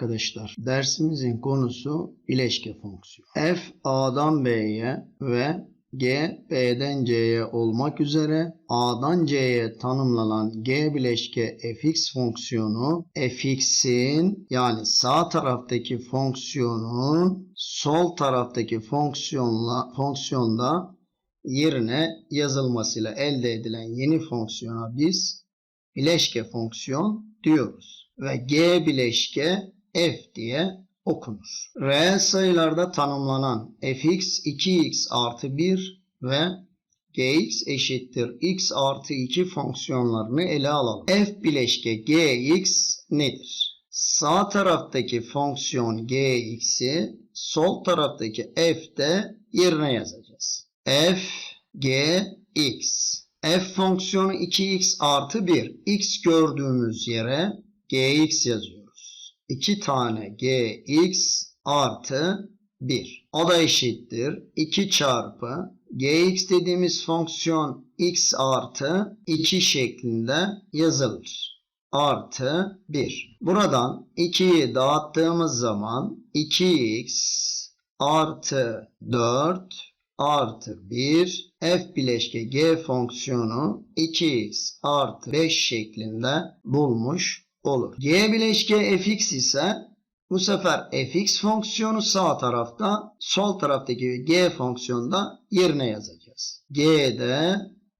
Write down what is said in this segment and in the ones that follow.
arkadaşlar. Dersimizin konusu bileşke fonksiyonu. F A'dan B'ye ve G B'den C'ye olmak üzere A'dan C'ye tanımlanan G bileşke fx fonksiyonu fx'in yani sağ taraftaki fonksiyonun sol taraftaki fonksiyonla fonksiyonda yerine yazılmasıyla elde edilen yeni fonksiyona biz bileşke fonksiyon diyoruz. Ve G bileşke f diye okunur. Reel sayılarda tanımlanan fx 2x artı 1 ve gx eşittir x artı 2 fonksiyonlarını ele alalım. f bileşke gx nedir? Sağ taraftaki fonksiyon gx'i sol taraftaki f'de yerine yazacağız. f g x f fonksiyonu 2x artı 1 x gördüğümüz yere gx yazıyoruz. 2 tane gx artı 1. O da eşittir. 2 çarpı gx dediğimiz fonksiyon x artı 2 şeklinde yazılır. Artı 1. Buradan 2'yi dağıttığımız zaman 2x artı 4 artı 1 f bileşke g fonksiyonu 2x artı 5 şeklinde bulmuş olur. G bileşke fx ise bu sefer fx fonksiyonu sağ tarafta, sol taraftaki g fonksiyonda yerine yazacağız. G'de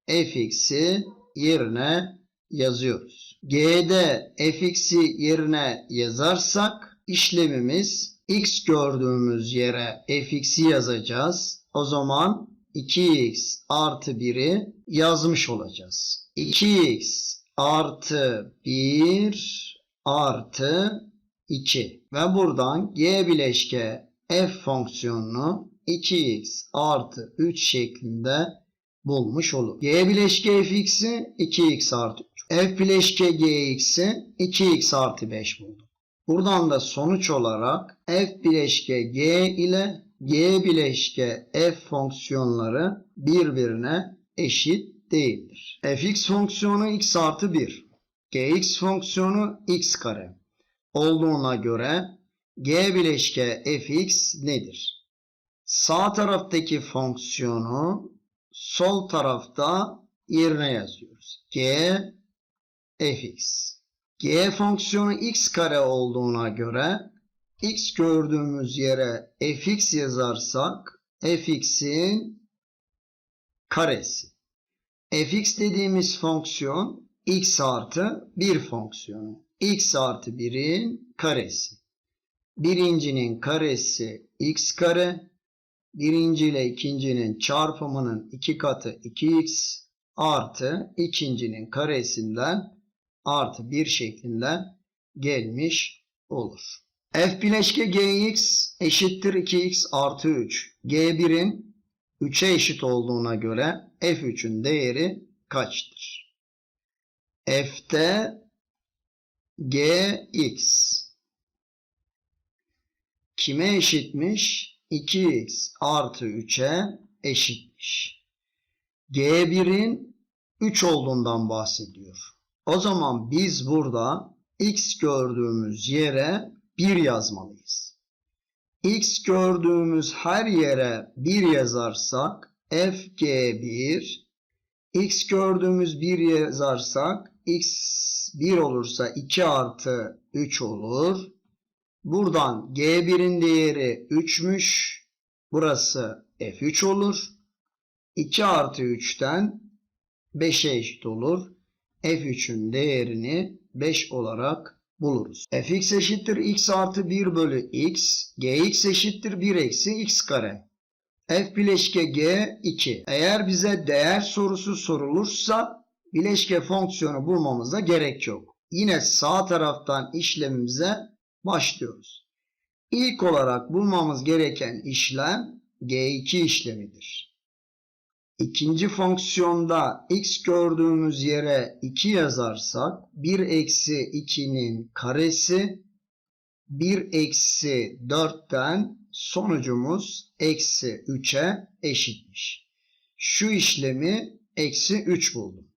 fx'i yerine yazıyoruz. G'de fx'i yerine yazarsak işlemimiz x gördüğümüz yere fx'i yazacağız. O zaman 2x artı 1'i yazmış olacağız. 2x artı 1 artı 2 ve buradan g bileşke f fonksiyonunu 2x artı 3 şeklinde bulmuş olur. g bileşke fx'i 2x artı 3. f bileşke gx'i 2x artı 5 bulduk. Buradan da sonuç olarak f bileşke g ile g bileşke f fonksiyonları birbirine eşit değildir. fx fonksiyonu x artı 1, gx fonksiyonu x kare olduğuna göre g bileşke fx nedir? Sağ taraftaki fonksiyonu sol tarafta yerine yazıyoruz. g fx. g fonksiyonu x kare olduğuna göre x gördüğümüz yere fx yazarsak fx'in karesi. Fx dediğimiz fonksiyon x artı 1 fonksiyonu. x artı 1'in karesi. Birincinin karesi x kare. Birinci ile ikincinin çarpımının iki katı 2x artı ikincinin karesinden artı 1 şeklinde gelmiş olur. F bileşke gx eşittir 2x artı 3. G1'in 3'e eşit olduğuna göre F3'ün değeri kaçtır? F'te gx kime eşitmiş? 2x artı 3'e eşitmiş. G1'in 3 olduğundan bahsediyor. O zaman biz burada x gördüğümüz yere 1 yazmalıyız. X gördüğümüz her yere 1 yazarsak FG1 X gördüğümüz 1 yazarsak X 1 olursa 2 artı 3 olur. Buradan G1'in değeri 3'müş. Burası F3 olur. 2 artı 3'ten 5'e eşit olur. F3'ün değerini 5 olarak buluruz. fx eşittir x artı 1 bölü x. gx eşittir 1 eksi x kare. f bileşke g 2. Eğer bize değer sorusu sorulursa bileşke fonksiyonu bulmamıza gerek yok. Yine sağ taraftan işlemimize başlıyoruz. İlk olarak bulmamız gereken işlem g2 işlemidir. İkinci fonksiyonda x gördüğümüz yere 2 yazarsak 1 eksi 2'nin karesi 1 eksi 4'ten sonucumuz eksi 3'e eşitmiş. Şu işlemi eksi 3 buldum.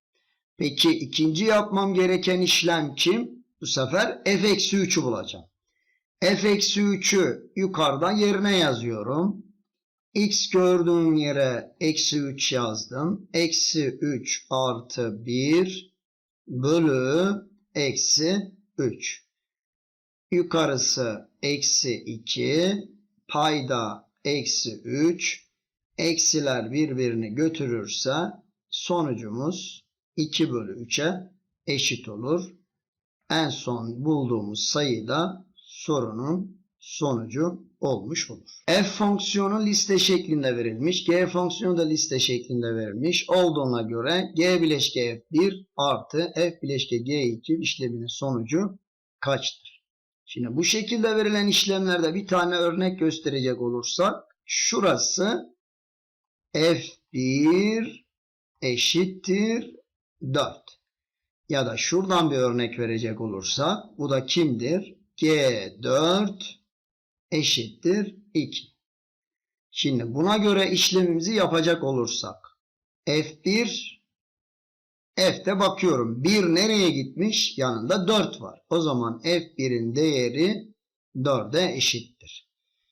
Peki ikinci yapmam gereken işlem kim? Bu sefer f eksi 3'ü bulacağım. f eksi 3'ü yukarıda yerine yazıyorum. X gördüğüm yere eksi 3 yazdım. Eksi 3 artı 1 bölü eksi 3. Yukarısı eksi 2 payda eksi 3 eksiler birbirini götürürse sonucumuz 2 bölü 3'e eşit olur. En son bulduğumuz sayı da sorunun sonucu olmuş olur. F fonksiyonu liste şeklinde verilmiş. G fonksiyonu da liste şeklinde verilmiş. Olduğuna göre G bileşke F1 artı F bileşke G2 işleminin sonucu kaçtır? Şimdi bu şekilde verilen işlemlerde bir tane örnek gösterecek olursak şurası F1 eşittir 4. Ya da şuradan bir örnek verecek olursak bu da kimdir? G4 eşittir 2. Şimdi buna göre işlemimizi yapacak olursak F1 F'de bakıyorum. 1 nereye gitmiş? Yanında 4 var. O zaman F1'in değeri 4'e eşittir.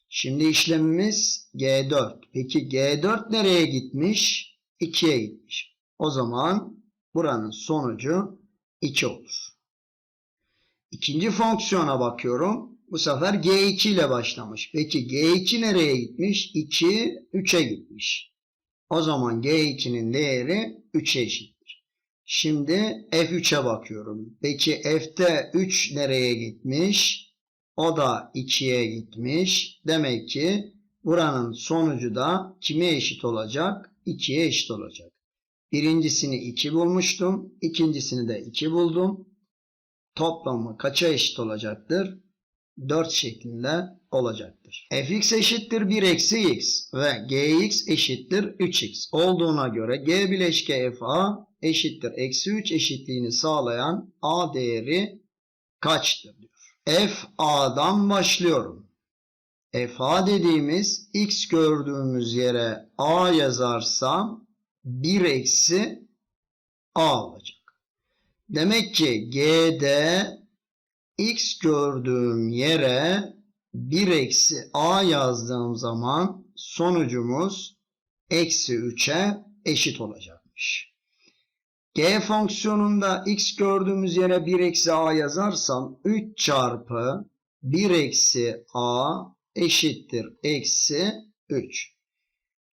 Şimdi işlemimiz G4. Peki G4 nereye gitmiş? 2'ye gitmiş. O zaman buranın sonucu 2 olur. İkinci fonksiyona bakıyorum. Bu sefer G2 ile başlamış. Peki G2 nereye gitmiş? 2, 3'e gitmiş. O zaman G2'nin değeri 3'e eşittir. Şimdi F3'e bakıyorum. Peki F'te 3 nereye gitmiş? O da 2'ye gitmiş. Demek ki buranın sonucu da kime eşit olacak? 2'ye eşit olacak. Birincisini 2 bulmuştum. İkincisini de 2 buldum. Toplamı kaça eşit olacaktır? 4 şeklinde olacaktır. fx eşittir 1 eksi x ve gx eşittir 3x olduğuna göre g bileşke fa eşittir eksi 3 eşitliğini sağlayan a değeri kaçtır diyor. f a'dan başlıyorum. fa dediğimiz x gördüğümüz yere a yazarsam 1 eksi a olacak. Demek ki G'de x gördüğüm yere 1 eksi a yazdığım zaman sonucumuz eksi 3'e eşit olacakmış. G fonksiyonunda x gördüğümüz yere 1 eksi a yazarsam 3 çarpı 1 eksi a eşittir eksi 3.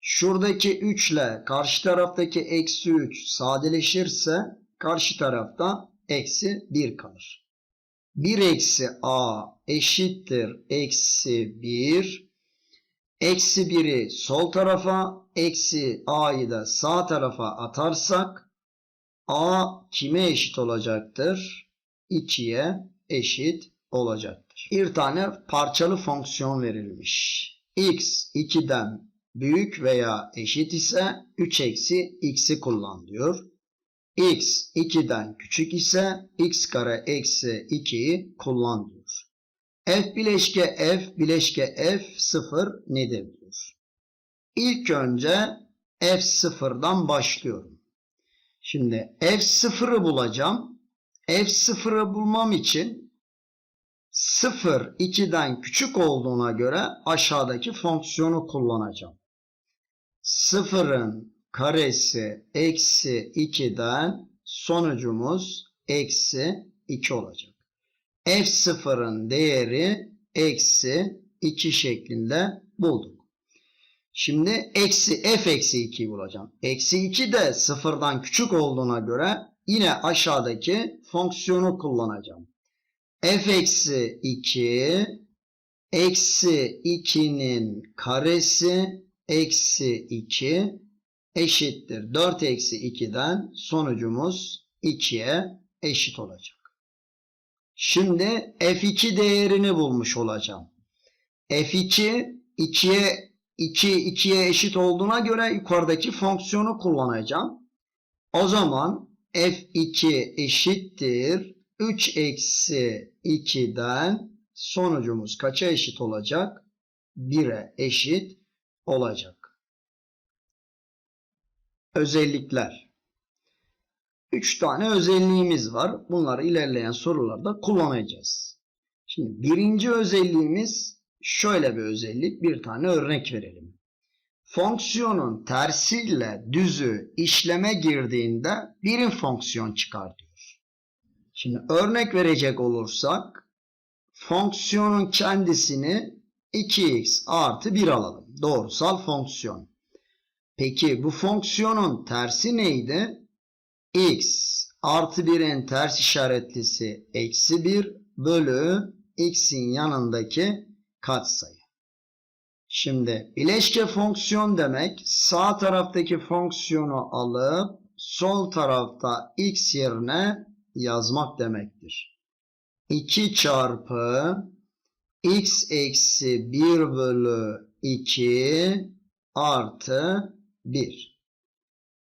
Şuradaki 3 ile karşı taraftaki eksi 3 sadeleşirse karşı tarafta eksi 1 kalır. 1 eksi a eşittir eksi 1. Eksi 1'i sol tarafa, eksi a'yı da sağ tarafa atarsak a kime eşit olacaktır? 2'ye eşit olacaktır. Bir tane parçalı fonksiyon verilmiş. x 2'den büyük veya eşit ise 3 eksi x'i kullan diyor x 2'den küçük ise x kare eksi 2'yi kullan diyor. f bileşke f bileşke f 0 nedir diyor. İlk önce f sıfırdan başlıyorum. Şimdi f 0'ı bulacağım. f 0'ı bulmam için 0 2'den küçük olduğuna göre aşağıdaki fonksiyonu kullanacağım. 0'ın karesi eksi 2'den sonucumuz eksi 2 olacak. F0'ın değeri eksi 2 şeklinde bulduk. Şimdi eksi f eksi 2'yi bulacağım. Eksi 2 de sıfırdan küçük olduğuna göre yine aşağıdaki fonksiyonu kullanacağım. f eksi 2 eksi 2'nin karesi eksi 2 eşittir. 4 eksi 2'den sonucumuz 2'ye eşit olacak. Şimdi f2 değerini bulmuş olacağım. f2 2'ye 2 2'ye eşit olduğuna göre yukarıdaki fonksiyonu kullanacağım. O zaman f2 eşittir 3 eksi 2'den sonucumuz kaça eşit olacak? 1'e eşit olacak. Özellikler. Üç tane özelliğimiz var. Bunları ilerleyen sorularda kullanacağız. Şimdi birinci özelliğimiz şöyle bir özellik. Bir tane örnek verelim. Fonksiyonun tersiyle düzü işleme girdiğinde birim fonksiyon çıkar diyor. Şimdi örnek verecek olursak fonksiyonun kendisini 2x artı 1 alalım. Doğrusal fonksiyon. Peki bu fonksiyonun tersi neydi? x artı 1'in ters işaretlisi eksi 1 bölü x'in yanındaki katsayı. Şimdi bileşke fonksiyon demek sağ taraftaki fonksiyonu alıp sol tarafta x yerine yazmak demektir. 2 çarpı x eksi 1 bölü 2 artı 1.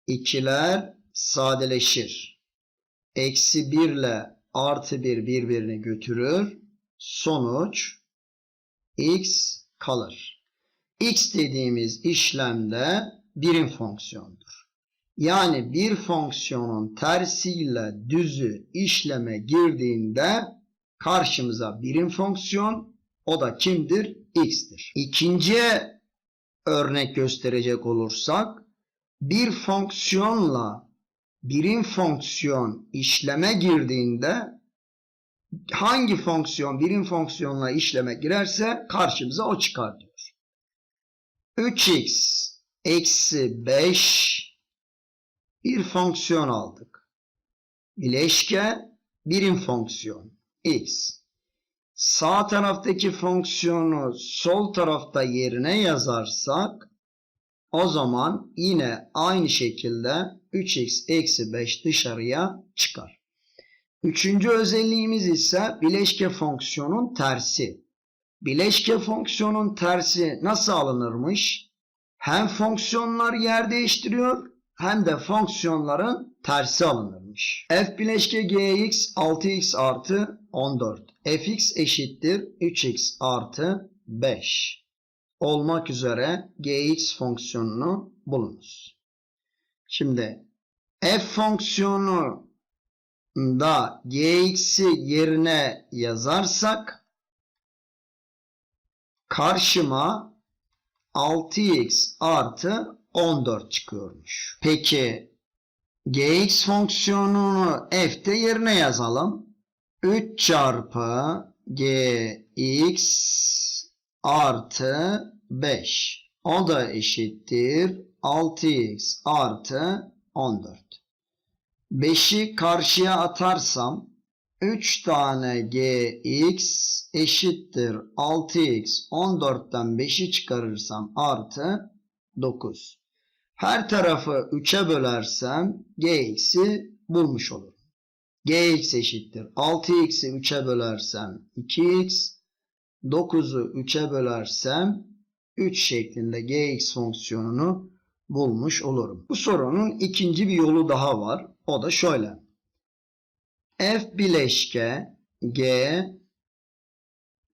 İkiler sadeleşir. Eksi 1 ile artı 1 birbirini götürür. Sonuç x kalır. x dediğimiz işlemde birim fonksiyondur. Yani bir fonksiyonun tersiyle düzü işleme girdiğinde karşımıza birim fonksiyon o da kimdir? x'tir. İkinciye örnek gösterecek olursak bir fonksiyonla birim fonksiyon işleme girdiğinde hangi fonksiyon birim fonksiyonla işleme girerse karşımıza o çıkar diyor. 3x eksi 5 bir fonksiyon aldık. Bileşke birim fonksiyon x. Sağ taraftaki fonksiyonu sol tarafta yerine yazarsak o zaman yine aynı şekilde 3x eksi 5 dışarıya çıkar. Üçüncü özelliğimiz ise bileşke fonksiyonun tersi. Bileşke fonksiyonun tersi nasıl alınırmış? Hem fonksiyonlar yer değiştiriyor hem de fonksiyonların tersi alınırmış. f bileşke gx 6x artı 14. fx eşittir 3x artı 5 olmak üzere gx fonksiyonunu bulunuz. Şimdi f fonksiyonu da gx'i yerine yazarsak karşıma 6x artı 14 çıkıyormuş. Peki gx fonksiyonunu f'te yerine yazalım. 3 çarpı gx artı 5. O da eşittir 6x artı 14. 5'i karşıya atarsam 3 tane gx eşittir 6x 14'ten 5'i çıkarırsam artı 9. Her tarafı 3'e bölersem gx'i bulmuş olurum. Gx eşittir 6x'i 3'e bölersem 2x 9'u 3'e bölersem 3 şeklinde gx fonksiyonunu bulmuş olurum. Bu sorunun ikinci bir yolu daha var. O da şöyle. f bileşke g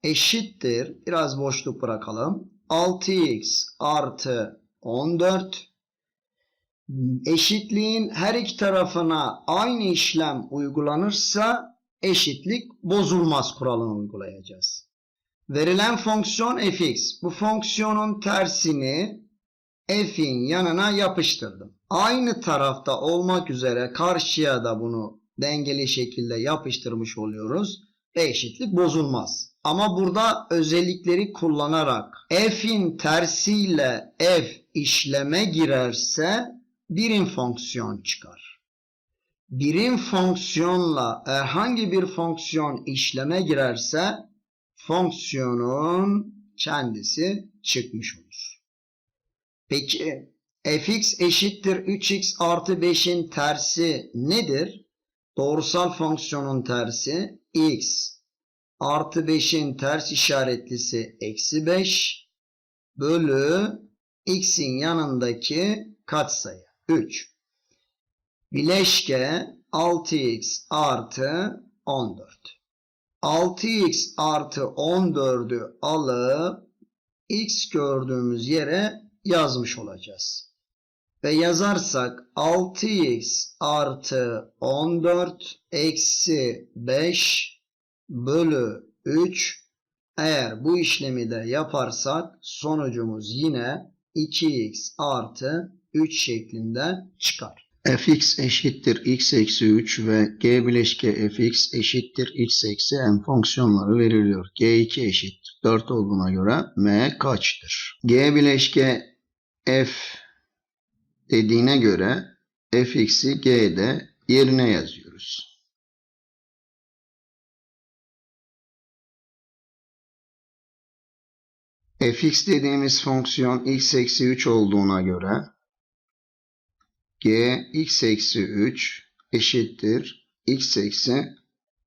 eşittir. Biraz boşluk bırakalım. 6x artı 14 eşitliğin her iki tarafına aynı işlem uygulanırsa eşitlik bozulmaz kuralını uygulayacağız. Verilen fonksiyon fx. Bu fonksiyonun tersini f'in yanına yapıştırdım. Aynı tarafta olmak üzere karşıya da bunu dengeli şekilde yapıştırmış oluyoruz ve eşitlik bozulmaz. Ama burada özellikleri kullanarak f'in tersiyle f işleme girerse birim fonksiyon çıkar. Birim fonksiyonla herhangi bir fonksiyon işleme girerse fonksiyonun kendisi çıkmış olur. Peki fx eşittir 3x artı 5'in tersi nedir? Doğrusal fonksiyonun tersi x artı 5'in ters işaretlisi eksi 5 bölü x'in yanındaki katsayı 3. Bileşke 6x artı 14. 6x artı 14'ü alıp x gördüğümüz yere yazmış olacağız. Ve yazarsak 6x artı 14 eksi 5 bölü 3. Eğer bu işlemi de yaparsak sonucumuz yine 2x artı 3 şeklinde çıkar. fx eşittir x eksi 3 ve g bileşke fx eşittir x eksi m fonksiyonları veriliyor. g2 eşittir 4 olduğuna göre m kaçtır? g bileşke f dediğine göre fx'i g'de yerine yazıyoruz. fx dediğimiz fonksiyon x eksi 3 olduğuna göre g x eksi 3 eşittir x eksi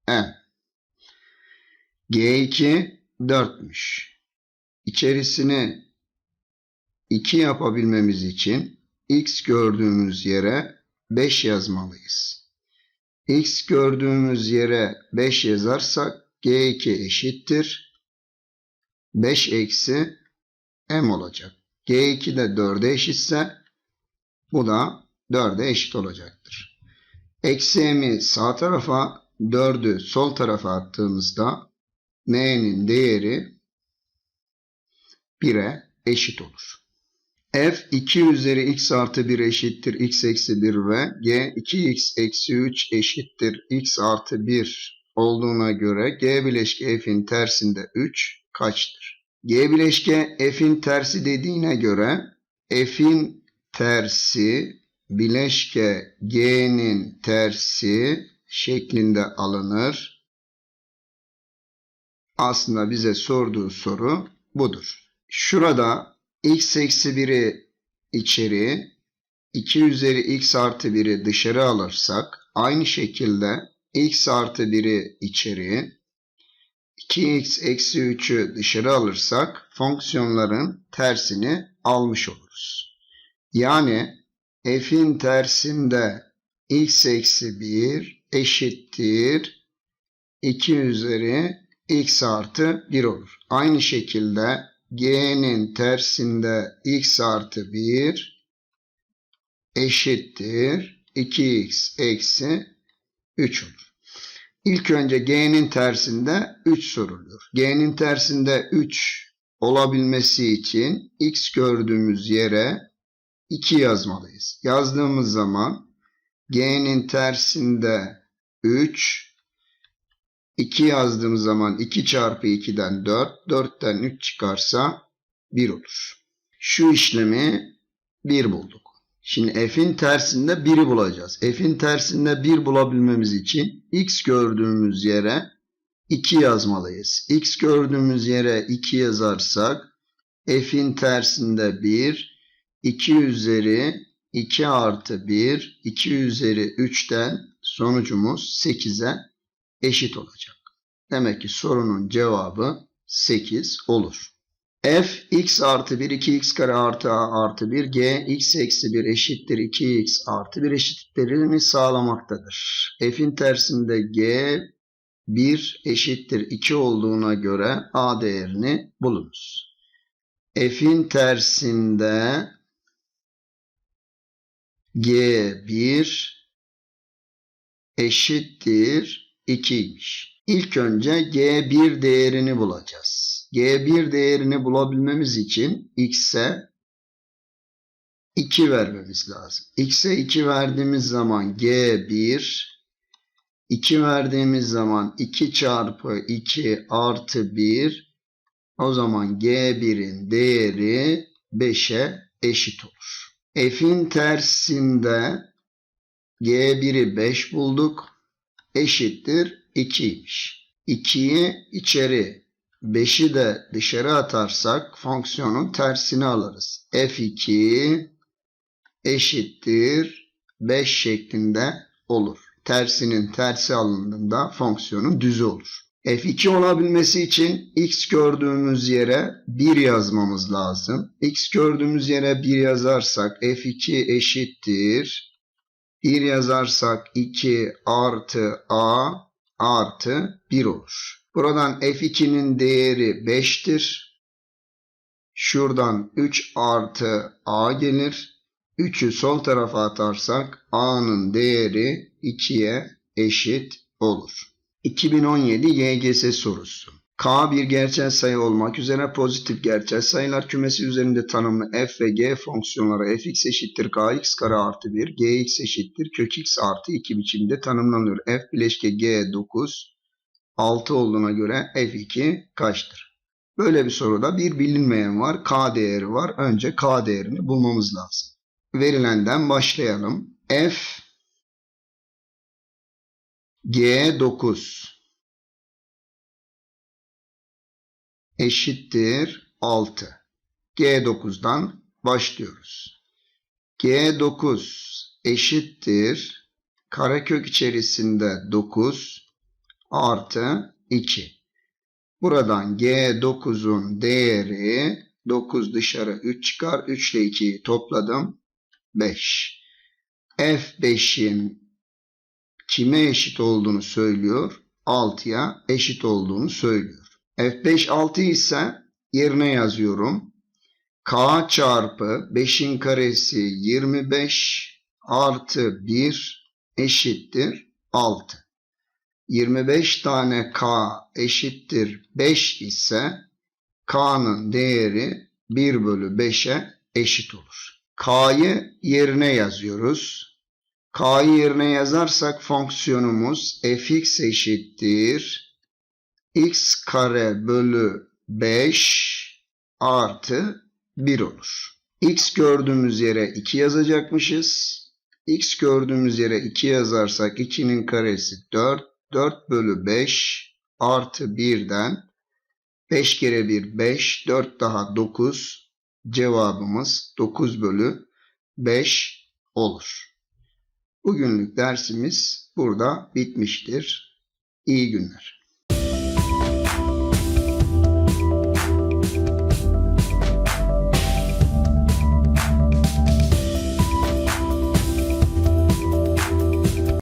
m. g2 4'müş. İçerisini 2 yapabilmemiz için x gördüğümüz yere 5 yazmalıyız. x gördüğümüz yere 5 yazarsak g2 eşittir 5 eksi m olacak. G2 de 4'e eşitse bu da 4'e eşit olacaktır. Eksi m'i sağ tarafa 4'ü sol tarafa attığımızda m'nin değeri 1'e eşit olur. f 2 üzeri x artı 1 eşittir x eksi 1 ve g 2x eksi 3 eşittir x artı 1 olduğuna göre g bileşke f'in tersinde 3 kaçtır? G bileşke f'in tersi dediğine göre f'in tersi bileşke g'nin tersi şeklinde alınır. Aslında bize sorduğu soru budur. Şurada x eksi 1'i içeri, 2 üzeri x artı 1'i dışarı alırsak aynı şekilde x artı 1'i içeri, 2x eksi 3'ü dışarı alırsak fonksiyonların tersini almış oluruz. Yani f'in tersinde x eksi 1 eşittir 2 üzeri x artı 1 olur. Aynı şekilde g'nin tersinde x artı 1 eşittir 2x eksi 3 olur. İlk önce g'nin tersinde 3 soruluyor. g'nin tersinde 3 olabilmesi için x gördüğümüz yere 2 yazmalıyız. Yazdığımız zaman g'nin tersinde 3 2 yazdığımız zaman 2 çarpı 2'den 4 4'ten 3 çıkarsa 1 olur. Şu işlemi 1 bulduk. Şimdi f'in tersinde 1'i bulacağız. F'in tersinde 1 bulabilmemiz için x gördüğümüz yere 2 yazmalıyız. x gördüğümüz yere 2 yazarsak f'in tersinde 1, 2 üzeri 2 artı 1, 2 üzeri 3'ten sonucumuz 8'e eşit olacak. Demek ki sorunun cevabı 8 olur f x artı 1 2x kare artı a artı 1 g x eksi 1 eşittir 2x artı 1 eşitliklerini sağlamaktadır. f'in tersinde g 1 eşittir 2 olduğuna göre a değerini bulunuz. f'in tersinde g1 eşittir 2'ymiş. İlk önce g1 değerini bulacağız. G1 değerini bulabilmemiz için x'e 2 vermemiz lazım. x'e 2 verdiğimiz zaman G1 2 verdiğimiz zaman 2 çarpı 2 artı 1 o zaman G1'in değeri 5'e eşit olur. F'in tersinde G1'i 5 bulduk. Eşittir 2'ymiş. 2'yi içeri 5'i de dışarı atarsak fonksiyonun tersini alırız. F2 eşittir 5 şeklinde olur. Tersinin tersi alındığında fonksiyonun düzü olur. F2 olabilmesi için x gördüğümüz yere 1 yazmamız lazım. x gördüğümüz yere 1 yazarsak f2 eşittir. 1 yazarsak 2 artı a artı 1 olur. Buradan f2'nin değeri 5'tir. Şuradan 3 artı a gelir. 3'ü sol tarafa atarsak a'nın değeri 2'ye eşit olur. 2017 YGS sorusu. K bir gerçel sayı olmak üzere pozitif gerçel sayılar kümesi üzerinde tanımlı f ve g fonksiyonları fx eşittir kx kare artı 1, gx eşittir kök x artı 2 biçimde tanımlanıyor. f bileşke g 9, 6 olduğuna göre f2 kaçtır? Böyle bir soruda bir bilinmeyen var, k değeri var. Önce k değerini bulmamız lazım. Verilenden başlayalım. f g9 eşittir 6. G9'dan başlıyoruz. G9 eşittir karekök içerisinde 9 artı 2. Buradan G9'un değeri 9 dışarı 3 çıkar. 3 ile 2'yi topladım. 5. F5'in kime eşit olduğunu söylüyor? 6'ya eşit olduğunu söylüyor. F5 6 ise yerine yazıyorum. K çarpı 5'in karesi 25 artı 1 eşittir 6. 25 tane K eşittir 5 ise K'nın değeri 1 bölü 5'e eşit olur. K'yı yerine yazıyoruz. K'yı yerine yazarsak fonksiyonumuz fx eşittir x kare bölü 5 artı 1 olur. x gördüğümüz yere 2 yazacakmışız. x gördüğümüz yere 2 yazarsak 2'nin karesi 4. 4 bölü 5 artı 1'den 5 kere 1 5 4 daha 9 cevabımız 9 bölü 5 olur. Bugünlük dersimiz burada bitmiştir. İyi günler.